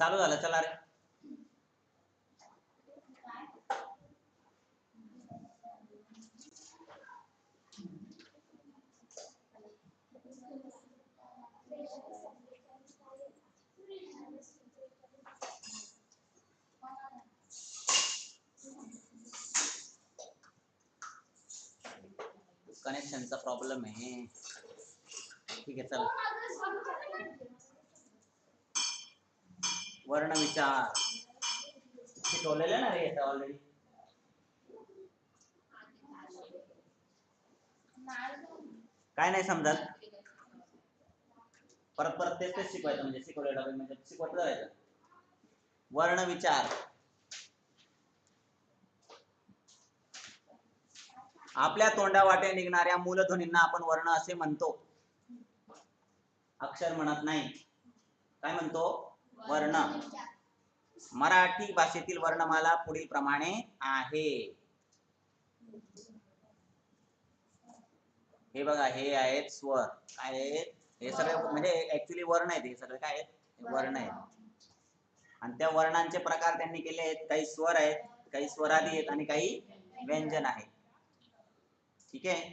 चालू झालं चला रे. कनेक्शनचा प्रॉब्लेम आहे. ठीक आहे चला. वर्ण विचार शिकवलेलं ना रे आता ऑलरेडी काय नाही समजा परत परत तेच तेच शिकवायचं म्हणजे शिकवलेलं डबे म्हणजे शिकवत जायचं वर्ण विचार आपल्या तोंडावाटे निघणाऱ्या मूलध्वनींना आपण वर्ण असे म्हणतो. अक्षर म्हणत नाही. काय म्हणतो? वर्ण. मराठी भाषेतील वर्णमाला पुढील प्रमाणे आहे. हे बघा हे आहेत स्वर. काय आहेत हे सगळे म्हणजे ऍक्च्युली वर्ण आहेत हे सगळे काय आहेत? वर्ण आहेत. आणि त्या वर्णांचे प्रकार त्यांनी केले आहेत. काही स्वर आहेत काही स्वरादी आहेत आणि काही व्यंजन आहेत. ठीक आहे?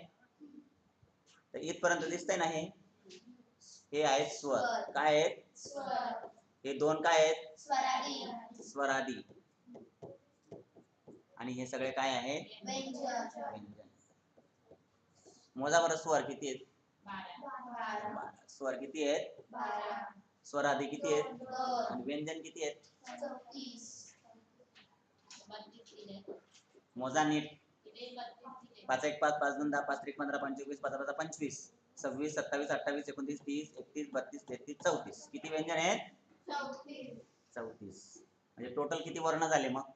तर इथपर्यंत दिसतंय ना हे? हे आहेत स्वर. काय आहेत? हे दोन काय आहेत? स्वरादी. आणि हे सगळे काय आहेत व्यंजन. मोजा बरं स्वर किती आहेत. स्वर किती आहेत? स्वरादी किती आहेत? आणि व्यंजन किती आहेत? मोजा नीट. पाच एक पाच पाच दोन दहा पाच त्रिक पंधरा पंचवीस पाच पाच पंचवीस सव्वीस सत्तावीस अठ्ठावीस एकोणतीस तीस एकतीस बत्तीस तेहतीस चौतीस. किती व्यंजन आहेत? चौतीस. म्हणजे टोटल किती वर्ण झाले मग?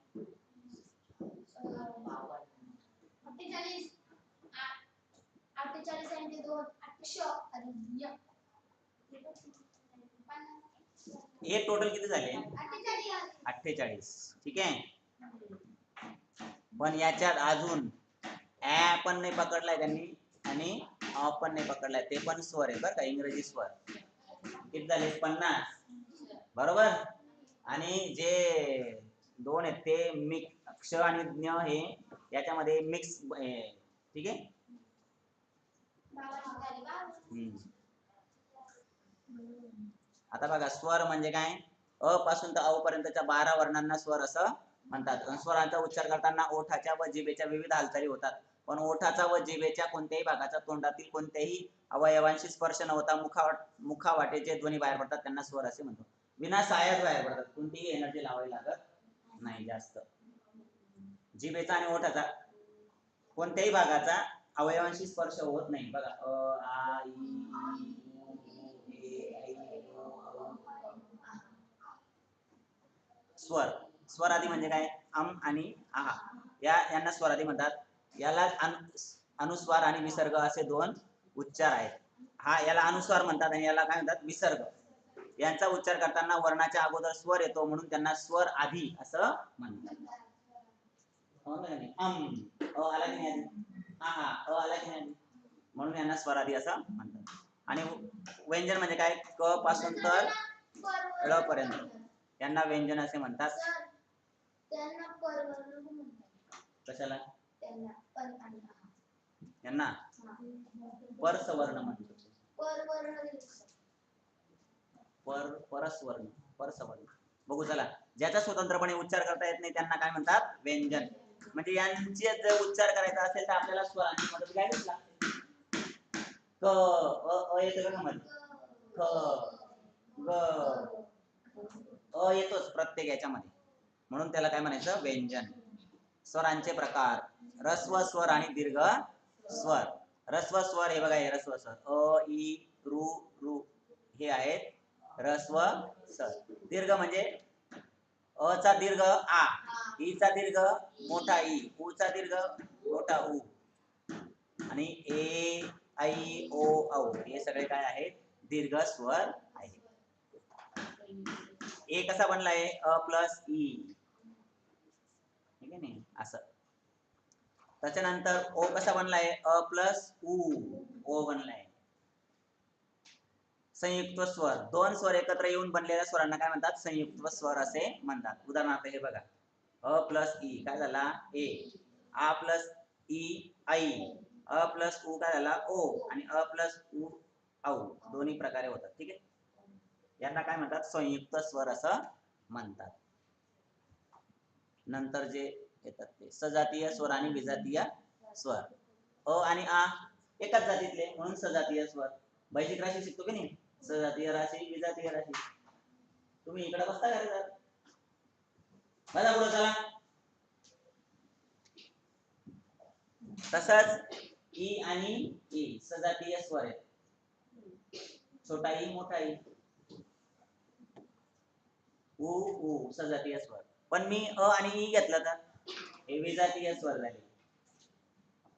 हे टोटल किती झाले? अठ्ठेचाळीस. अठ्ठेचाळीस. ठीक आहे? पण याच्यात अजून ऍ पण नाही पकडलाय त्यांनी आणि अ पण नाही पकडलाय. ते पण स्वर आहे बरं का इंग्रजी स्वर. किती झाले? पन्नास. बरोबर? आणि जे दोन आहेत ते मिक्स क्ष आणि ज्ञ हे याच्यामध्ये मिक्स ठीक आहे? आता बघा स्वर म्हणजे काय? अ पासून तर अ पर्यंतच्या बारा वर्णांना स्वर असं म्हणतात. स्वरांचा उच्चार करताना ओठाच्या व जिभेच्या विविध हालचाली होतात. पण ओठाचा व जिभेच्या कोणत्याही भागाचा तोंडातील कोणत्याही अवयवांशी स्पर्श न होता मुखा मुखावाटेचे ध्वनी बाहेर पडतात. त्यांना स्वर असे म्हणतो. विना सायाच बाहेर पडतात. कोणतीही एनर्जी लावावी लागत नाही जास्त. जिभेचा आणि ओठाचा. कोणत्याही भागाचा अवयवांशी स्पर्श होत नाही. बघा अ आ स्वर. स्वरादी म्हणजे काय? अम आणि आहा या यांना स्वरादी म्हणतात. याला अनुस्वार आणि विसर्ग असे दोन उच्चार आहेत. हा याला अनुस्वार म्हणतात आणि याला काय म्हणतात? विसर्ग. यांचा उच्चार करताना वर्णाच्या अगोदर स्वर येतो म्हणून त्यांना स्वर आधी असं म्हणतात? अम अ आला की नाही आधी अ आला की नाही आधी म्हणून यांना स्वरादी असं म्हणतात आणि व्यंजन म्हणजे काय क पासून तर ळ पर्यंत यांना व्यंजन असे म्हणतात त्यांना कशाला त्यांना. यांना. परसवर्ण दिसतात. पर परस्वर्ण परसवर्ण बघू चला. ज्याचा स्वतंत्रपणे उच्चार करता येत नाही त्यांना काय म्हणतात? व्यंजन. म्हणजे यांचे जर उच्चार करायचा असेल तर आपल्याला स्वरांची मदत घ्यावीच लागते. क अ अ येतं का समज ख ग अ येतोच प्रत्येक याच्यामध्ये. म्हणून त्याला काय म्हणायचं? व्यंजन. स्वरांचे प्रकार. रस्व स्वर आणि दीर्घ स्वर. रस्व स्वर हे बघा हे रस्व स्वर. अ इ रु रु. हे आहेत. रस्व स. दीर्घ म्हणजे अ चा दीर्घ आ. ई चा दीर्घ मोठा ई. उ चा दीर्घ मोठा उ आणि ए ऐ ओ औ. हे सगळे काय आहेत? दीर्घ स्वर आहेत. ए कसा बनलाय अ प्लस ई. ठीक आहे नाही असं. त्याच्यानंतर ओ कसा बनलाय अ प्लस उ ओ बनलाय संयुक्त स्वर. दोन स्वर एकत्र येऊन बनलेल्या स्वरांना काय म्हणतात? संयुक्त स्वर असे म्हणतात. उदाहरणार्थ हे बघा. अ प्लस ई. काय झाला? ए. आ प्लस ई आई. अ प्लस उ काय झाला? ओ. आणि अ प्लस उ औ. दोन्ही प्रकारे होतात. ठीक आहे? यांना काय म्हणतात? संयुक्त स्वर असं म्हणतात. नंतर जे येतात ते. सजातीय स्वर आणि विजातीय स्वर. अ आणि आ एकाच जातीतले म्हणून सजातीय स्वर. बैजिक राशी शिकतो की नाही? सजातीय राशी विजातीय राशी तुम्ही इकडे बसता का रे जरा? बघा पुढे चला. तसंच ई आणि ई सजातीय स्वर आहे छोटा ई मोठा ई. उ उ सजातीय स्वर. पण मी अ आणि ई घेतला तर हे विजातीय स्वर झाले.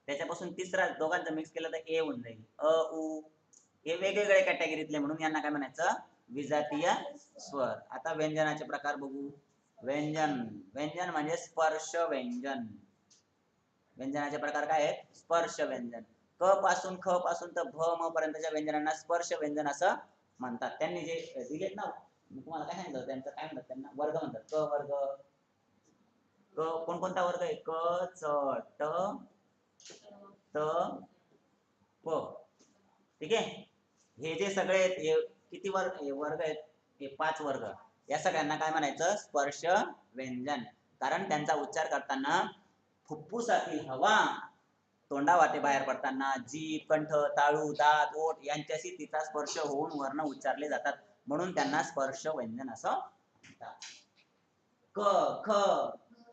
त्याच्यापासून तिसरा दोघांचा मिक्स केलं तर ए होऊन जाईल. अ उ हे वेगवेगळ्या कॅटेगरीतले म्हणून यांना काय म्हणायचं? विजातीय स्वर. आता व्यंजनाचे प्रकार बघू. व्यंजन. व्यंजन म्हणजे स्पर्श व्यंजन. व्यंजनाचे प्रकार काय आहेत? स्पर्श व्यंजन. क पासून ख पासून तर भ म पर्यंतच्या व्यंजनांना स्पर्श व्यंजन असं म्हणतात. त्यांनी जे दिलेत ना तुम्हाला काय सांगितलं त्यांचं काय म्हणतात त्यांना? वर्ग म्हणतात. क वर्ग. क कोणकोणता वर्ग आहे? क च ट त प. ठीक आहे? हे जे सगळे आहेत हे किती वर्ग हे वर्ग आहेत हे पाच वर्ग. या सगळ्यांना काय म्हणायचं? स्पर्श व्यंजन. कारण त्यांचा उच्चार करताना फुफ्फुसातील हवा तोंडावाटे बाहेर पडताना जीभ कंठ ताळू दात ओठ यांच्याशी तिचा स्पर्श होऊन वर्ण उच्चारले जातात. म्हणून त्यांना स्पर्श व्यंजन असं म्हणतात. क ख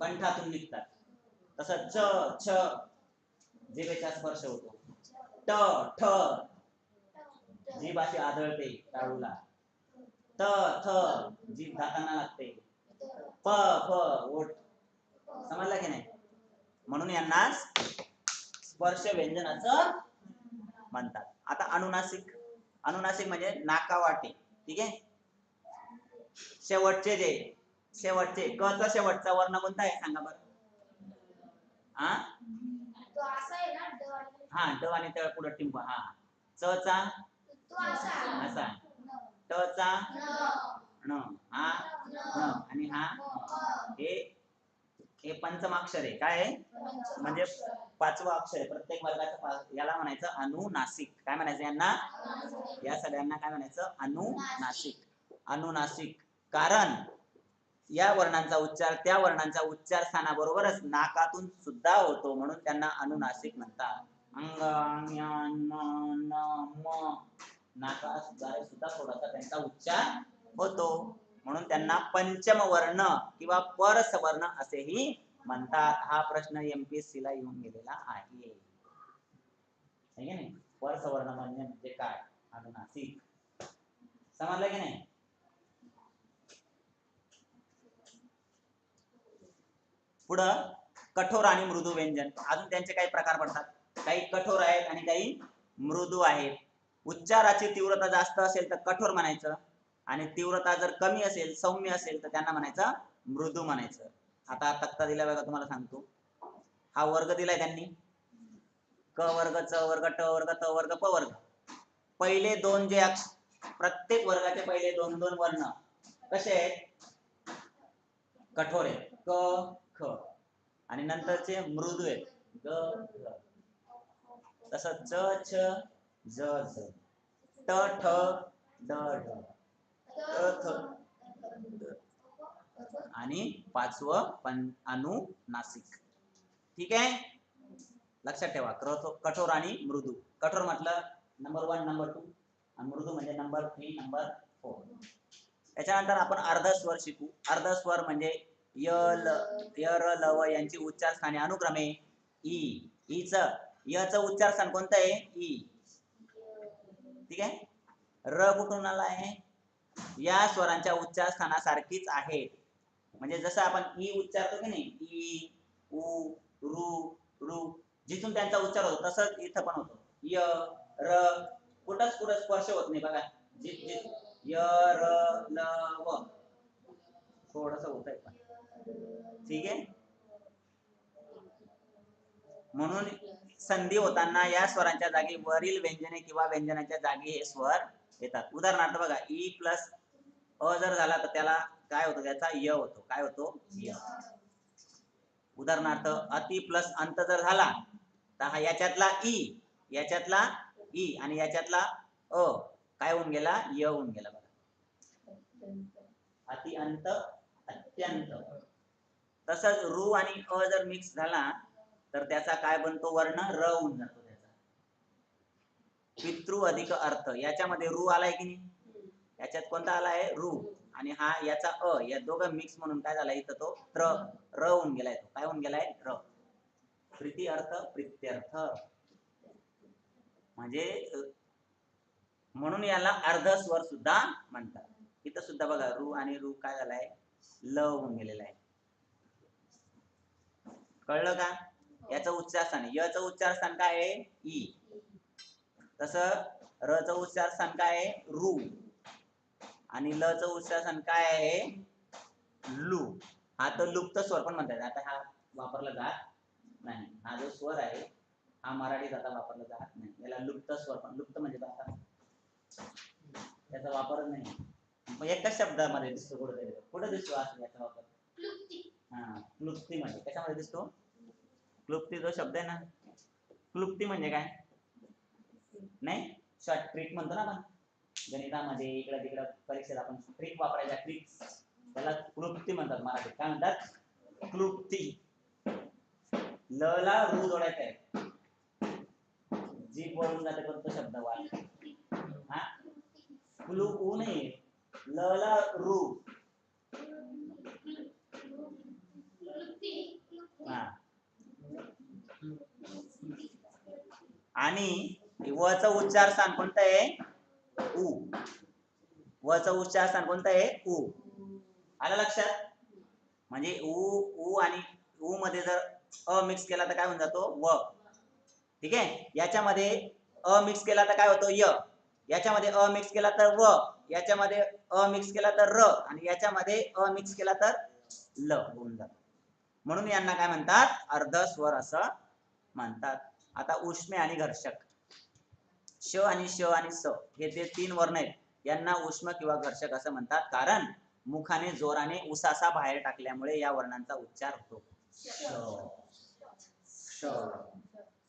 कंठातून निघतात. तसं च छ जिभेचा स्पर्श होतो. ट ठ जीभ अशी आदळते टाळूला त थ जीभ दातांना लागते. प फ ओठ. समजलं की नाही? म्हणून यांना स्पर्श व्यंजनाचं म्हणतात. आता अनुनासिक. अनुनासिक म्हणजे नाकावाटे. ठीक आहे? शेवटचे जे शेवटचे क चा शेवटचा वर्ण कोणता आहे? सांगा बरं. हा हा ड आणि तळ पुढे टिंब. हा. च चा असा ट चा न. ण हा न. आणि हा हे हे पंचमाक्षर आहे. काय आहे? म्हणजे पाचवं अक्षर आहे. प्रत्येक वर्गाचं याला म्हणायचं अनुनासिक. काय म्हणायचं यांना? या सगळ्यांना काय म्हणायचं? अनुनासिक. अनुनासिक. कारण या वर्णांचा उच्चार त्या वर्णांच्या उच्चार स्थानाबरोबरच नाकातून सुद्धा होतो म्हणून त्यांना अनुनासिक म्हणतात. अंग नाकाद्वारे सुद्धा थोडासा त्यांचा उच्चार होतो. म्हणून त्यांना पंचम वर्ण किंवा परस वर्ण असेही म्हणतात. हा प्रश्न एमपीएससी ला येऊन गेलेला आहे. नाही? परस वर्ण म्हणजे म्हणजे काय? अनुनासिक. समजलं की नाही? पुढं कठोर आणि मृदू व्यंजन. अजून त्यांचे काही प्रकार पडतात. काही कठोर आहेत आणि काही मृदू आहेत. उच्चाराची तीव्रता जास्त असेल तर कठोर म्हणायचं. आणि तीव्रता जर कमी असेल सौम्य असेल तर त्यांना म्हणायचं मृदू म्हणायचं. आता तक्ता दिला बघा तुम्हाला सांगतो. हा वर्ग दिलाय त्यांनी. क वर्ग च वर्ग ट वर्ग त वर्ग प वर्ग. पहिले दोन जे अक्ष प्रत्येक वर्गाचे पहिले दोन दोन वर्ण कसे आहेत? कठोर आहेत. क ख. आणि नंतरचे मृदू आहेत. ग तसं च छ ज ज. ट ठ ड ढ थ आणि पाचवं पण अनुनासिक ठीक आहे? लक्षात ठेवा. कठोर आणि मृदू. कठोर म्हटलं नंबर वन नंबर टू आणि मृदू म्हणजे नंबर थ्री नंबर फोर त्याच्यानंतर आपण अर्ध स्वर शिकू. अर्ध स्वर म्हणजे य ल य र ल व यांची उच्चार स्थाने. अनुक्रमे ई. ईच च य च उच्चार स्थान कोणतं आहे? ई. ठीक आहे? र कुठून आला आहे? या स्वरांच्या उच्चार स्थानासारखीच आहे. म्हणजे जसं आपण ई उच्चारतो की नाही ई उ रु रु जिथून त्यांचा उच्चार होतो तसंच इथं पण होतो. य र कुठंच कुठं स्पर्श होत नाही बघा. जित जित य र ल व. थोडस होत आहे ठीक आहे? म्हणून संधी होताना या स्वरांच्या जागी वरील व्यंजने किंवा व्यंजनाच्या जागी हे स्वर येतात. उदाहरणार्थ बघा e ई प्लस अ जर झाला तर त्याला काय होतं? त्याचा य होतो. काय होतो? य. उदाहरणार्थ अति प्लस अंत जर झाला तर हा याच्यातला ई याच्यातला ई आणि याच्यातला अ काय होऊन गेला? य होऊन गेला बघा. अति अंत अत्यंत. तसंच रू आणि अ जर मिक्स झाला तर त्याचा काय बनतो वर्ण? र होऊन जातो त्याचा. पितृ अधिक अर्थ. याच्यामध्ये रू आलाय की नाही? याच्यात कोणता आलाय रू. आणि हा याचा अ या दोघं मिक्स म्हणून काय झाला इथं तो? त्र र होऊन गेलाय तो. काय होऊन गेलाय? र. प्रीती अर्थ प्रित्यर्थ. म्हणजे म्हणून याला अर्ध स्वर सुद्धा म्हणतात. इथं सुद्धा बघा रू आणि रू काय झालाय? ल होऊन गेलेला आहे. कळलं का? याचं उच्चारस्थान यचं उच्चारस्थान काय आहे? ई. तसं र च उच्चारस्थान काय आहे? रू. आणि ल च उच्चारस्थान काय आहे? लू. हा तर लुप्त स्वर पण म्हणतात. आता हा वापरला जात नाही. हा जो स्वर आहे हा मराठीत आता वापरला जात नाही. याला लुप्त स्वर पण लुप्त म्हणजे आता त्याचा वापर नाही. मग एकाच शब्दामध्ये दिसतो कुठं कुठे दिसतो असं याचा वापर? हा क्लुप्ती म्हणजे. कशामध्ये दिसतो? क्लुप्ती जो शब्द आहे ना क्लुप्ती म्हणजे काय? नाही? शॉर्ट ट्रिक म्हणतो ना आपण. गणितामध्ये इकडं तिकडं परीक्षेत आपण ट्रिक वापरायच्या ट्रिक त्याला क्लुप्ती म्हणतात मराठीत. काय म्हणतात? क्लुप्ती. ल ला रू जोडायचा आहे जीप वळून जाते पण तो शब्द वाल हा? क्लू ऊ नाही. ल ला रू क्लुप्ती हा आणि वचा उच्चार स्थान कोणतं आहे? उ. वचा उच्चार स्थान कोणतं आहे? उ. आलं लक्षात? म्हणजे उ उ आणि उ मध्ये जर अ मिक्स केला तर काय होऊन जातो? व. ठीक आहे? याच्यामध्ये अ मिक्स केला तर काय होतो? य. याच्यामध्ये अ मिक्स केला तर व. याच्यामध्ये अ मिक्स केला तर र. आणि याच्यामध्ये अ मिक्स केला तर ल होऊन जातो. म्हणून यांना काय म्हणतात? अर्ध स्वर असं म्हणतात. आता उष्मे आणि घर्षक. श आणि श आणि स हे जे तीन वर्ण आहेत यांना उष्म किंवा घर्षक असं म्हणतात. कारण मुखाने जोराने उसासा बाहेर टाकल्यामुळे या वर्णांचा उच्चार होतो. श. श.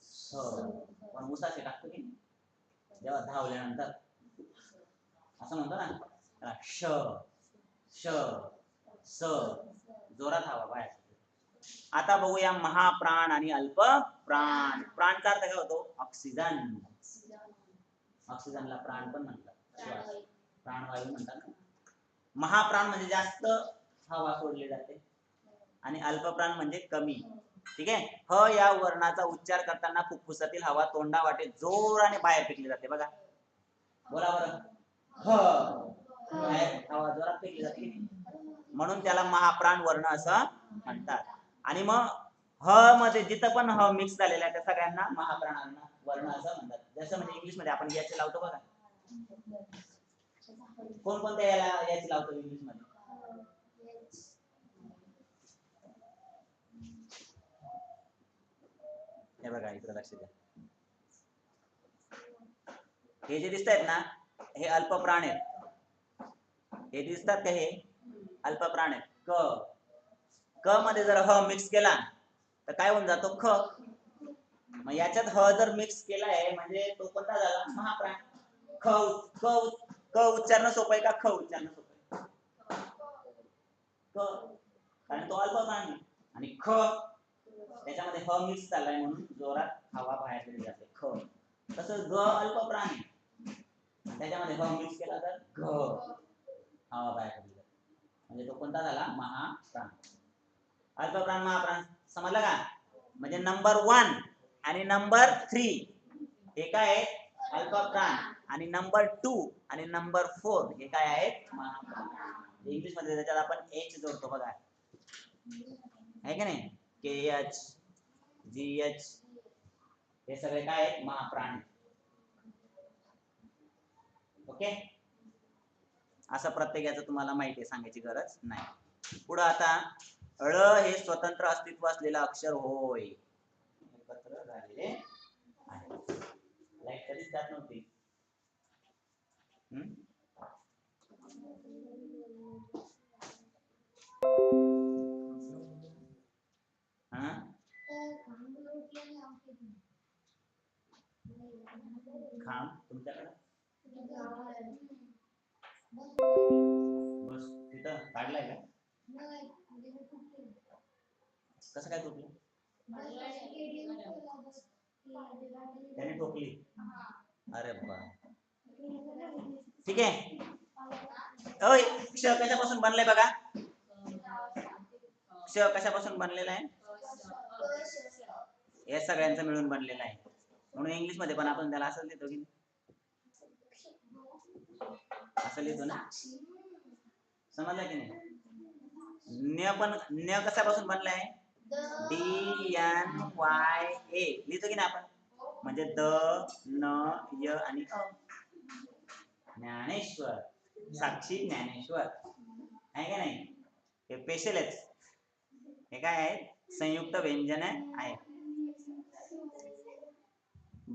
श. पण उसासे टाकतो की? जेव्हा धावल्यानंतर. असं म्हणतो ना? श. श. स. जोरात हवा बाहेर. आता बघूया महाप्राण आणि अल्प प्राण. प्राणचा अर्थ काय होतो? ऑक्सिजन. ऑक्सिजनला प्राण पण म्हणतात. प्राणवायू म्हणतात ना. महाप्राण म्हणजे जास्त हवा सोडली जाते. आणि अल्पप्राण म्हणजे कमी. ठीक आहे? ह या वर्णाचा उच्चार करताना फुफ्फुसातील हवा तोंडा वाटे जोराने बाहेर फेकली जाते. बघा. बोला बरं. ह. हवा जोरात फेकली जाते. म्हणून त्याला महाप्राण वर्ण असं म्हणतात. आणि मग ह मध्ये जिथं पण ह मिक्स झालेला आहे त्या सगळ्यांना महाप्राणांना वर्ण असं म्हणतात. जसं म्हणजे इंग्लिशमध्ये आपण याचे लावतो बघा. कोण कोणत्या याला याचे लावतो इंग्लिशमध्ये? हे बघा इकडे लक्ष द्या. हे जे दिसत आहेत ना हे अल्प प्राण आहेत. हे दिसतात का हे? अल्प प्राण आहेत. क. क मध्ये जर ह मिक्स केला तर काय होऊन जातो ख. मग याच्यात ह जर मिक्स केलाय म्हणजे तो कोणता झाला? महाप्राण. ख क क उच्चारणं सोपं आहे का? ख उच्चारणं सोपं आहे. क. कारण तो अल्प प्राण आहे आणि ख त्याच्यामध्ये ह मिक्स झालाय म्हणून जोरात हवा बाहेर दिली जाते. ख. तसं ग अल्प प्राण आहे त्याच्यामध्ये ह मिक्स केला तर घ. हवा बाहेर दिली जाते. म्हणजे तो कोणता झाला? महाप्राण. अल्पप्राण महाप्राण समजलं का? म्हणजे नंबर वन आणि नंबर थ्री हे काय आहे? अल्पप्राण. आणि नंबर टू आणि नंबर फोर हे काय आहेत? महाप्राण. इंग्लिशमध्ये त्याच्यात आपण एच जोडतो बघा. आहे का नाही? के एच जी एच हे सगळे काय आहेत? महाप्राण. ओके? असं प्रत्येकाचं तुम्हाला माहिती आहे सांगायची गरज नाही. पुढं आता ळ हे स्वतंत्र अस्तित्व असलेलं अक्षर होय. एकत्र झालेले आहे. लाइट कधीच जात नव्हती. हम्म? क्ष कशापासून बनलंय बघा? क्ष कशापासून बनलेला आहे? या सगळ्यांचं मिळून बनलेलं आहे. म्हणून इंग्लिशमध्ये पण आपण त्याला असं लिहितो की असं लिहितो ना? समजलं की नाही? न्य पण न कशापासून बनलाय? D N Y A. लिहितो की नाही आपण? म्हणजे द न य आणि ज्ञानेश्वर. साक्षी ज्ञानेश्वर. आहे का नाही? हे स्पेशल आहेत हे काय आहे? संयुक्त व्यंजन आहे.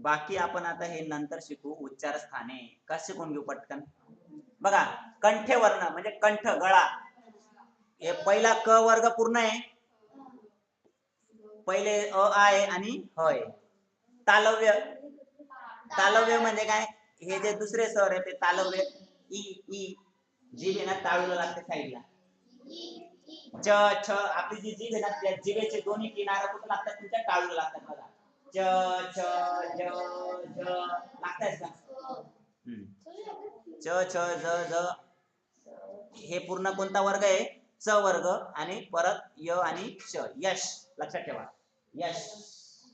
बाकी आपण आता हे नंतर शिकू. उच्चार स्थाने का शिकून घेऊ पटकन? बघा कंठे वर्ण म्हणजे कंठ गळा. हे पहिला क वर्ग पूर्ण आहे. पहिले अ आहे आणि ह आहे तालव्य. तालव्य म्हणजे काय? हे जे दुसरे स्वर आहे ते तालव्य. ई ई जीभ आहे ना ताळूला लागते साईडला. च छ आपली जी जीभ आहे ना त्या जिभेचे दोन्ही किनारा कुठे लागतात तुमच्या? टाळूला लागतात बघा. च छ ज ज. लागतात का. च छ ज ज. हे पूर्ण कोणता वर्ग आहे? च वर्ग आणि परत य आणि श. यश. लक्षात ठेवा. यश.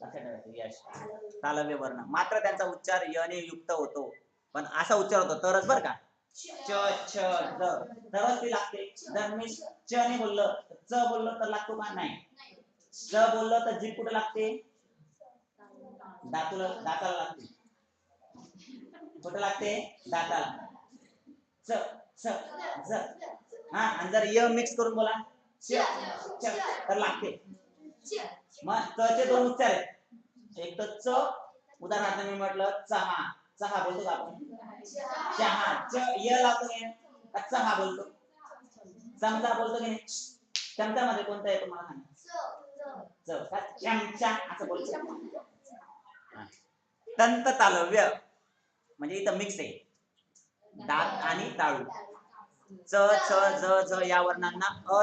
लक्षात ठेवायचं यश. तालव्य वर्ण. मात्र त्यांचा उच्चार य ने युक्त होतो. पण असा उच्चार होतो. तरच बर का? च छ ज. तरच ते लागते. जर मी च ने बोललं च बोललो तर लागतो का? नाही. च बोललो तर जीभ कुठे लागते? दातूला दाताला लागते. कुठे लागते? दाताला. च च ज. हा आणि जर य मिक्स करून बोला च च तर लागते. मग च चे दोन उच्चार आहेत. एक तर च उदाहरणार्थ मी म्हटलं चहा. चहा बोलतो का आपण? चहा च य लावतो की नाही? का चहा बोलतो. चमचा बोलतो की नाही? चमच्यामध्ये कोणता आहे तुम्हाला सांगा. चमचा असं बोलतो. हा. तंत तालव्य. म्हणजे इथं मिक्स आहे. दात आणि ताळू. च छ ज झ या वर्णांना अ